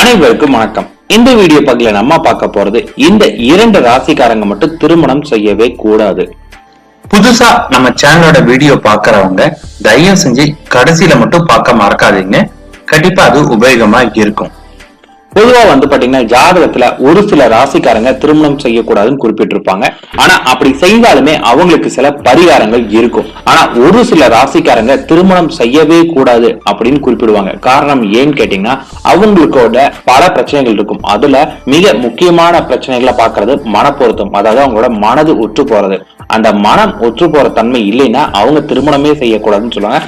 அனைவருக்கும் வணக்கம். இந்த வீடியோ பகுதியில் நம்ம பார்க்க போறது இந்த இரண்டு ராசிக்காரங்க மட்டும் திருமணம் செய்யவே கூடாது. புதுசா நம்ம சேனலோட வீடியோ பாக்குறவங்க தயவு செஞ்சு கடைசியில மட்டும் பார்க்க மறக்காதீங்க. கண்டிப்பா அது உபயோகமா இருக்கும். பொதுவா வந்து பாத்தீங்கன்னா ஜாதகத்துல ஒரு சில ராசிக்காரங்க திருமணம் செய்யக்கூடாதுன்னு குறிப்பிட்டிருப்பாங்க. ஆனா அப்படி செய்தாலுமே அவங்களுக்கு சில பரிகாரங்கள் இருக்கும். ஆனா ஒரு சில ராசிக்காரங்க திருமணம் செய்யவே கூடாது அப்படின்னு குறிப்பிடுவாங்க. காரணம் ஏன்னு கேட்டீங்கன்னா அவங்களுக்கோட பல பிரச்சனைகள் இருக்கும். அதுல மிக முக்கியமான பிரச்சனைகளை பார்க்கறது மனப்பொருத்தம். அதாவது அவங்களோட மனது ஒற்று போறது. அந்த மனம் ஒற்று போற தன்மை இல்லைன்னா அவங்க திருமணமே செய்யக்கூடாதுன்னு சொல்லுவாங்க.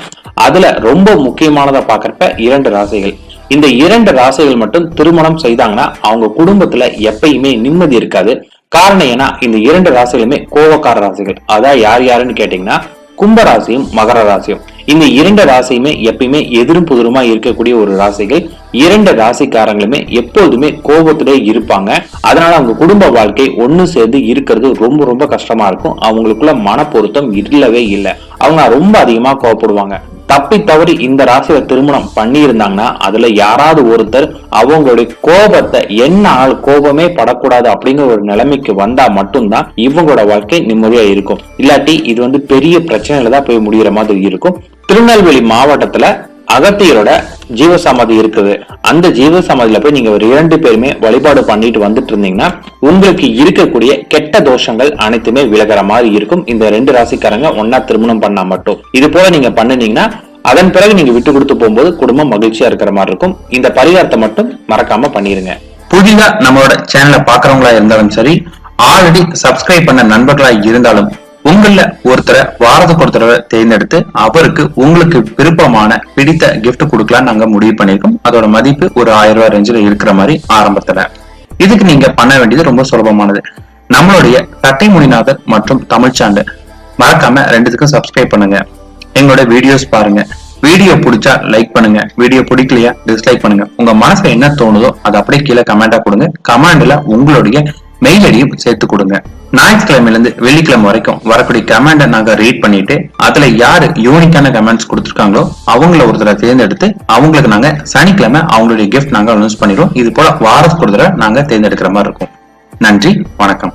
அதுல ரொம்ப முக்கியமானதை பாக்குறப்ப இரண்டு ராசிகள். இந்த இரண்டு ராசிகள் மட்டும் திருமணம் செய்தாங்கன்னா அவங்க குடும்பத்துல எப்பயுமே நிம்மதி இருக்காது. காரணம் ஏன்னா இந்த இரண்டு ராசிகளுமே கோவக்கார ராசிகள். அதான் யார் யாருன்னு கேட்டீங்கன்னா கும்ப ராசியும் மகர ராசியும். இந்த இரண்டு ராசியுமே எப்பயுமே எதிரும் புதிருமா இருக்கக்கூடிய ஒரு ராசிகள். இரண்டு ராசிக்காரங்களுமே எப்போதுமே கோபத்திலே இருப்பாங்க. அதனால அவங்க குடும்ப வாழ்க்கை ஒண்ணு சேர்ந்து இருக்கிறது ரொம்ப ரொம்ப கஷ்டமா இருக்கும். அவங்களுக்குள்ள மன பொருத்தம் இல்லவே இல்லை. அவங்க ரொம்ப அதிகமா கோவப்படுவாங்க. தப்பி தவறி இந்த ராசியில திருமணம் பண்ணி இருந்தாங்கன்னா அதுல யாராவது ஒருத்தர் அவங்களுடைய கோபத்தை என்ன ஆள் கோபமே படக்கூடாது அப்படிங்கிற ஒரு நிலைமைக்கு வந்தா மட்டும்தான் இவங்களோட வாழ்க்கை நிம்மதியா இருக்கும். இல்லாட்டி இது வந்து பெரிய பிரச்சனையில தான் போய் முடிகிற மாதிரி இருக்கும். திருநெல்வேலி மாவட்டத்துல அகத்தியரோட ஜீவசமாதி இருக்குது. அந்த ஜீவசமாதியில போய் நீங்க ஒரு இரண்டு பேருமே வழிபாடு பண்ணிட்டு வந்துட்டு இருந்தீங்கன்னா உங்களுக்கு இருக்கக்கூடிய கெட்ட தோஷங்கள் அனைத்துமே விலகிற மாதிரி இருக்கும். இந்த ரெண்டு ராசிக்காரங்க ஒன்னா திருமணம் பண்ணா மட்டும். இது போல நீங்க பண்ணுனீங்கன்னா அதன் பிறகு நீங்க விட்டு கொடுத்து போகும்போது குடும்பம் மகிழ்ச்சியா இருக்கிற மாதிரி இருக்கும். இந்த பரிகாரத்தை மட்டும் மறக்காம பண்ணிருங்க. புதிதா நம்மளோட சேனலை பாக்குறவங்களா இருந்தாலும் சரி ஆல்ரெடி சப்ஸ்கிரைப் பண்ண நண்பர்களா இருந்தாலும் உங்கள ஒருத்தரை வாரத்துக்கு ஒரு தடவை தேர்ந்தெடுத்து அவருக்கு உங்களுக்கு விருப்பமான பிடித்த கிஃப்ட் கொடுக்கலாம் நாங்க முடிவு பண்ணிருக்கோம் அதோட மதிப்பு ஒரு ஆயிரம் ரூபாய் ரேஞ்சில் இருக்கிற மாதிரி ஆரம்பத்துல. இதுக்கு நீங்க பண்ண வேண்டியது ரொம்ப சுலபமானது. நம்மளுடைய தட்டை முனிநாதர் மற்றும் தமிழ்ச்சாண்டு மறக்காம ரெண்டுத்துக்கும் சப்ஸ்கிரைப் பண்ணுங்க. எங்களோட வீடியோஸ் பாருங்க. வீடியோ பிடிச்சா லைக் பண்ணுங்க. வீடியோ பிடிக்கலையா டிஸ்லைக் பண்ணுங்க. உங்க மனசுல என்ன தோணுதோ அதை அப்படியே கீழே கமெண்டா கொடுங்க. கமெண்ட்ல உங்களுடைய மெயில் ஐடியும் சேர்த்து கொடுங்க. ஞாயிற்றுக்கிழமையில இருந்து வெள்ளிக்கிழமை வரைக்கும் வரக்கூடிய கமெண்டை நாங்க ரீட் பண்ணிட்டு அதுல யாரு யூனிக்கான கமெண்ட்ஸ் கொடுத்துருக்காங்களோ அவங்கள ஒருத்தரை தேர்ந்தெடுத்து அவங்களுக்கு நாங்க சனிக்கிழமை அவங்களுடைய கிஃப்ட் நாங்க அனௌன்ஸ் பண்ணிடுவோம். இது போல வாரத்துக்கு ஒரு தடவை நாங்க தேர்ந்தெடுக்கிற மாதிரி இருக்கும். நன்றி வணக்கம்.